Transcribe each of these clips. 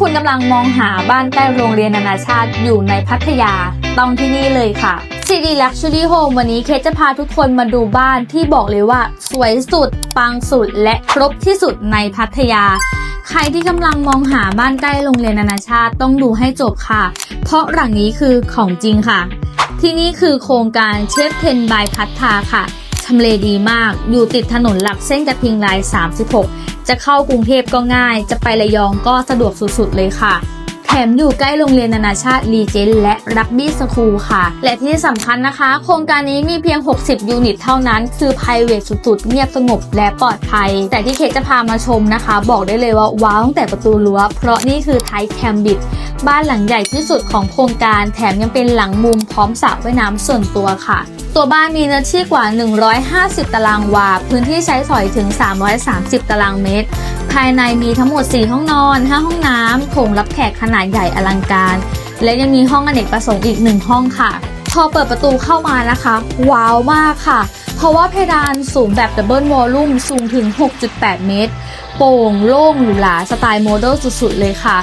คุณกำลังมองหาบ้านใกล้โรงเรียนนานาชาติอยู่ในพัทยา ต้องที่นี่เลยค่ะ CD Luxury Home วันนี้เคจะพาทุกคนมาดูบ้านที่บอกเลยว่า สวยสุด ปังสุด และครบที่สุดในพัทยา ใครที่กำลังมองหาบ้านใกล้โรงเรียนนานาชาติต้องดูให้จบค่ะ เพราะหลังนี้คือของจริงค่ะ ที่นี่คือโครงการเชฟเทนบายพัฒนาค่ะทำเลดีมาก อยู่ติดถนนหลักเส้นกระทิงลาย 36 จะเข้ากรุงเทพก็ง่าย จะไประยองก็สะดวกสุดๆเลยค่ะ แถมอยู่ใกล้โรงเรียนนานาชาติรีเจนและรักบี้สคูลค่ะ และที่สำคัญนะคะ โครงการนี้มีเพียง 60 ยูนิตเท่านั้น คือ p r i v a t สุดๆ เงียบสงบและปลอดภัย แต่ที่เคจะพามาชมนะคะ บอกได้เลยว่าว้าวตั้งแต่ประตูรั้วเพราะนี่คือไทแคมบิดบ้านหลังใหญ่ที่สุดของโครงการ แถมยังเป็นหลังมุมพร้อมสระว่ายน้ำส่วนตัวค่ะ ตัวบ้านมีเนื้อที่กว่า 150 ตารางวา พื้นที่ใช้สอยถึง 330 ตารางเมตร ภายในมีทั้งหมด 4 ห้องนอน 5 ห้องน้ำโถงรับแขกขนาดใหญ่อลังการ และยังมีห้องอเนกประสงค์อีก 1 ห้องค่ะ พอเปิดประตูเข้ามานะคะ ว้าวมากค่ะ เพราะว่าเพดานสูงแบบดับเบิลวอลลุ่มสูงถึง 6.8 เมตร โปร่งโล่งหรูหราสไตล์โมเดิร์นสุดๆเลยค่ะ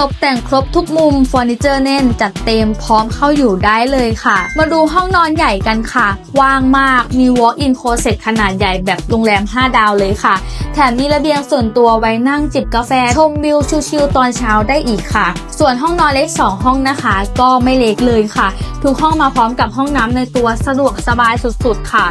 ตกแต่งครบทุกมุมเฟอร์นิเจอร์แน่นจัดเต็มพร้อมเข้าอยู่ได้เลยค่ะ มาดูห้องนอนใหญ่กันค่ะว่างมากมี walk-in closet ขนาดใหญ่แบบโรงแรม 5 ดาวเลยค่ะ แถมมีระเบียงส่วนตัวไว้นั่งจิบกาแฟ ชมวิวชิลๆตอนเช้าได้อีกค่ะ ส่วนห้องนอนเล็ก 2 ห้องนะคะ ก็ไม่เล็กเลยค่ะ ทุกห้องมาพร้อมกับห้องน้ำในตัวสะดวกสบายสุดๆค่ะ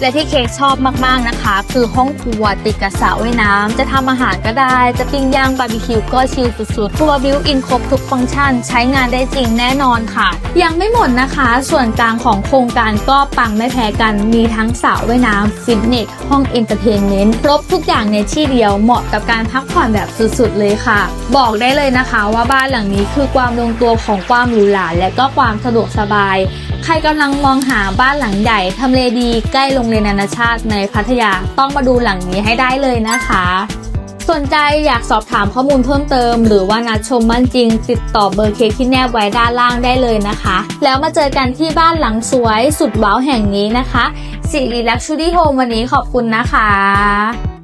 และที่เค้กชอบมากๆนะคะ คือห้องครัวติดกับสระว่ายน้ำจะทำอาหารก็ได้ จะปิ้งย่างบาร์บีคิวก็ชิลสุดๆครัวบิวอินครบทุกฟังก์ชัน ใช้งานได้จริงแน่นอนค่ะ ยังไม่หมดนะคะ ส่วนกลางของโครงการก็ปังไม่แพ้กันมีทั้งสระว่ายน้ำฟิตเนสห้องเอนเตอร์เทนเมนต์ครบทุกอย่างในที่เดียวเหมาะกับการพักผ่อนแบบสุดๆเลยค่ะ บอกได้เลยนะคะว่าบ้านหลังนี้คือความลงตัวของความหรูหราและก็ความสะดวกสบาย ใครกำลังมองหาบ้านหลังใหญ่ทำเลดีใกล้โรงเรียนนานาชาติในพัทยาต้องมาดูหลังนี้ให้ได้เลยนะคะ สนใจอยากสอบถามข้อมูลเพิ่มเติม หรือว่านัดชมบ้านจริง ติดต่อเบอร์เคที่แนบไว้ด้านล่างได้เลยนะคะ แล้วมาเจอกันที่บ้านหลังสวยสุดว้าวแห่งนี้นะคะสิริลักชูรี่โฮมวันนี้ขอบคุณนะคะ